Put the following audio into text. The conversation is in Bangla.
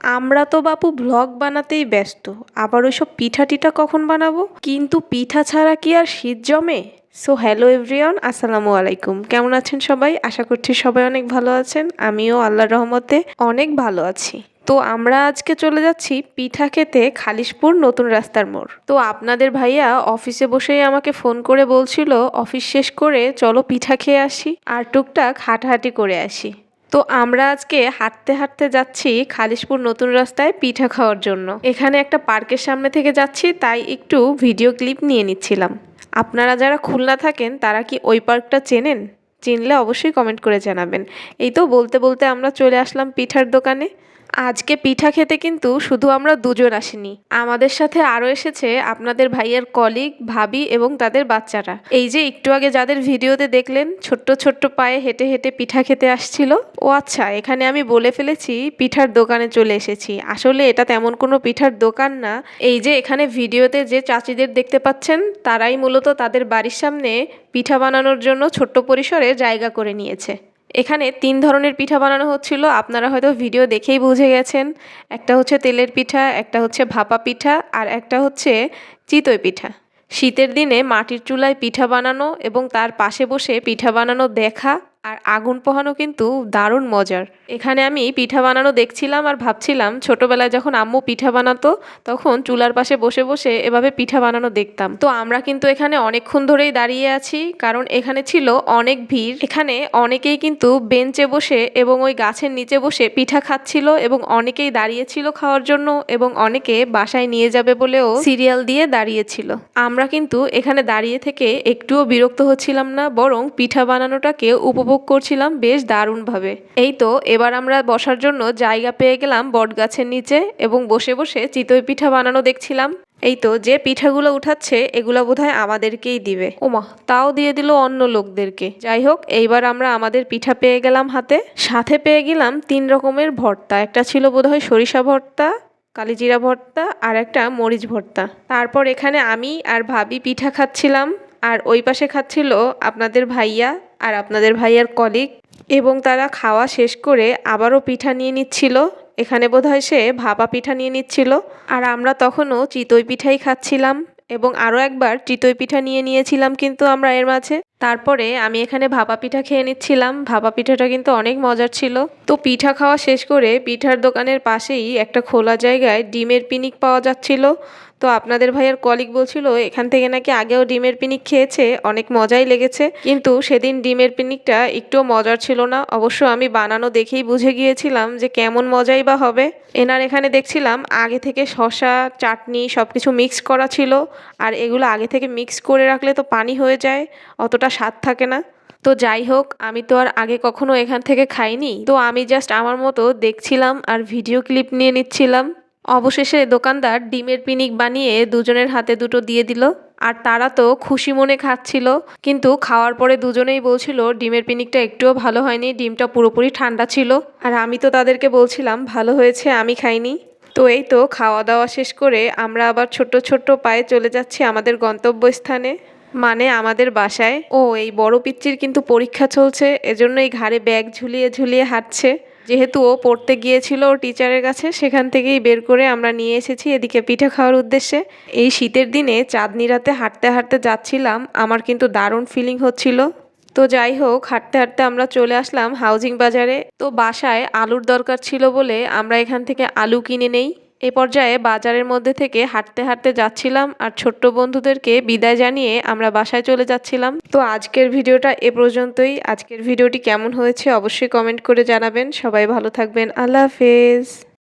আমরা তো বাপু ভ্লগ বানাতেই ব্যস্ত, আবার ওইসব পিঠা টিঠা কখন বানাবো? কিন্তু পিঠা ছাড়া কি আর শীত জমে? সো হ্যালো এভরিওয়ান আসসালামু আলাইকুম। কেমন আছেন সবাই? আশা করছি সবাই অনেক ভালো আছেন। আমিও আল্লাহর রহমতে অনেক ভালো আছি। তো আমরা আজকে চলে যাচ্ছি পিঠা খেতে খালিশপুর নতুন রাস্তার মোড়। তো আপনাদের ভাইয়া অফিসে বসেই আমাকে ফোন করে বলছিল, অফিস শেষ করে চলো পিঠা খেয়ে আসি। আর টুকটাক হাঁটাহাঁটি করে আসি। তো আমরা আজকে হাঁটতে হাঁটতে যাচ্ছি খালিশপুর নতুন রাস্তায় পিঠা খাওয়ার জন্য। এখানে একটা পার্কের সামনে থেকে যাচ্ছি, তাই একটু ভিডিও ক্লিপ নিয়ে নিচ্ছিলাম। আপনারা যারা খুলনা থাকেন, তারা কি ওই পার্কটা চেনেন? চিনলে অবশ্যই কমেন্ট করে জানাবেন। এই তো বলতে বলতে আমরা চলে আসলাম পিঠার দোকানে। আজকে পিঠা খেতে কিন্তু শুধু আমরা দুজন আসিনি। আমাদের সাথে আরও এসেছে আপনাদের ভাইয়ের কলিগ ভাবি এবং তাদের বাচ্চারা। এই যে একটু আগে যাদের ভিডিওতে দেখলেন, ছোট্ট ছোট্ট পায়ে হেঁটে হেঁটে পিঠা খেতে আসছিল। ও আচ্ছা এখানে আমি বলে ফেলেছি, পিঠার দোকানে চলে এসেছি। আসলে এটা তেমন কোনো পিঠার দোকান না। এই যে এখানে ভিডিওতে যে চাচিদের দেখতে পাচ্ছেন, তারাই মূলত তাদের বাড়ির সামনে পিঠা বানানোর জন্য ছোট্ট পরিসরে জায়গা করে নিয়েছে। এখানে তিন ধরনের পিঠা বানানো হচ্ছিল। আপনারা হয়তো ভিডিও দেখেই বুঝে গেছেন। একটা হচ্ছে তেলের পিঠা, একটা হচ্ছে ভাপা পিঠা, আর একটা হচ্ছে চিতই পিঠা। শীতের দিনে মাটির চুলায় পিঠা বানানো এবং তার পাশে বসে পিঠা বানানো দেখা আর আগুন পোহানো কিন্তু দারুণ মজার। এখানে আমি পিঠা বানানো দেখছিলাম আর ভাবছিলাম, ছোটবেলায় যখন আম্মু পিঠা বানাতো, তখন চুলার পাশে বসে বসে এভাবে পিঠা বানানো দেখতাম। তো আমরা কিন্তু এখানে অনেকক্ষণ ধরেই দাঁড়িয়ে আছি, কারণ এখানে ছিল অনেক ভিড়। এখানে অনেকেই কিন্তু বেঞ্চে বসে এবং ওই গাছের নিচে বসে পিঠা খাচ্ছিল এবং অনেকেই দাঁড়িয়েছিল খাওয়ার জন্য এবং অনেকে বাসায় নিয়ে যাবে বলেও সিরিয়াল দিয়ে দাঁড়িয়েছিল। আমরা কিন্তু এখানে দাঁড়িয়ে থেকে একটুও বিরক্ত হচ্ছিলাম না, বরং পিঠা বানানোটাকে উপভোগ করছিলাম বেশ দারুণভাবে। এই তো এবার আমরা বসার জন্য জায়গা পেয়ে গেলাম বটগাছের নিচে এবং বসে বসে চিতই পিঠা বানানো দেখছিলাম। এই তো যে পিঠাগুলো উঠাচ্ছে, এগুলো বোধহয় আমাদেরকেই দিবে। ওমা তাও দিয়ে দিল অন্য লোকদেরকে। যাই হোক, এইবার আমরা আমাদের পিঠা পেয়ে গেলাম হাতে। সাথে পেয়ে গেলাম তিন রকমের ভর্তা। একটা ছিল বোধহয় সরিষা ভর্তা, কালিজিরা ভর্তা আর একটা মরিচ ভর্তা। তারপর এখানে আমি আর ভাবি পিঠা খাচ্ছিলাম। আর ওই পাশে খাচ্ছিল আপনাদের ভাইয়া আর আপনাদের ভাইয়ার কলিগ এবং তারা খাওয়া শেষ করে আবারও পিঠা নিয়ে নিচ্ছিল। এখানে বোধহয় সে ভাপা পিঠা নিয়ে নিচ্ছিল। আর আমরা তখনও চিতই পিঠাই খাচ্ছিলাম এবং আরও একবার চিতই পিঠা নিয়ে নিয়েছিলাম কিন্তু আমরা এর মাঝে। তারপরে আমি এখানে ভাপা পিঠা খেয়ে নিচ্ছিলাম। ভাপা পিঠাটা কিন্তু অনেক মজার ছিল। তো পিঠা খাওয়া শেষ করে পিঠার দোকানের পাশেই একটা খোলা জায়গায় ডিমের পিনিক পাওয়া যাচ্ছিল। তো আপনাদের ভাইয়ের কলিগ বলছিল, এখান থেকে নাকি আগেও ডিমের পিনিক খেয়েছে, অনেক মজাই লেগেছে। কিন্তু সেদিন ডিমের পিনিকটা একটুও মজার ছিল না। অবশ্য আমি বানানো দেখেই বুঝে গিয়েছিলাম যে কেমন মজাই বা হবে। এনার এখানে দেখছিলাম, আগে থেকে শশা চাটনি সব কিছু মিক্স করা ছিল। আর এগুলো আগে থেকে মিক্স করে রাখলে তো পানি হয়ে যায়। অতটা স্বাদ থাকে না। তো যাই হোক, আমি তো আর আগে কখনো এখান থেকে খাইনি। তো আমি জাস্ট আমার মতো দেখছিলাম আর ভিডিও ক্লিপ নিয়ে নিচ্ছিলাম। অবশেষে দোকানদার ডিমের পিনিক বানিয়ে দুজনের হাতে দুটো দিয়ে দিল। আর তারা তো খুশি মনে খাচ্ছিল। কিন্তু খাওয়ার পরে দুজনেই বলছিল, ডিমের পিনিকটা একটুও ভালো হয়নি, ডিমটা পুরোপুরি ঠান্ডা ছিল। আর আমি তো তাদেরকে বলছিলাম, ভালো হয়েছে, আমি খাইনি। তো এই তো খাওয়া দাওয়া শেষ করে আমরা আবার ছোট্ট ছোট্ট পায়ে চলে যাচ্ছি আমাদের গন্তব্যস্থানে। মানে আমাদের বাসায়। ও, এই বড় পিচ্চির কিন্তু পরীক্ষা চলছে, এজন্য এই ঘাড়ে ব্যাগ ঝুলিয়ে ঝুলিয়ে হাঁটছে। যেহেতু ও পড়তে গিয়েছিল ওর টিচারের কাছে, সেখান থেকেই বের করে আমরা নিয়ে এসেছি এদিকে পিঠে খাওয়ার উদ্দেশ্যে। এই শীতের দিনে চাঁদনি রাতে হাঁটতে হাঁটতে যাচ্ছিলাম, আমার কিন্তু দারুণ ফিলিং হচ্ছিল। তো যাই হোক, হাঁটতে হাঁটতে আমরা চলে আসলাম হাউজিং বাজারে। তো বাসায় আলুর দরকার ছিল বলে আমরা এখান থেকে আলু কিনে নেই। এ পর্যায়ে বাজারের মধ্যে থেকে হাঁটতে হাঁটতে যাচ্ছিলাম আর ছোট্ট বন্ধুদেরকে বিদায় জানিয়ে আমরা বাসায় চলে যাচ্ছিলাম। তো আজকের ভিডিওটা এ পর্যন্তই। আজকের ভিডিওটি কেমন হয়েছে অবশ্যই কমেন্ট করে জানাবেন। সবাই ভালো থাকবেন। আল্লাহ হাফেজ।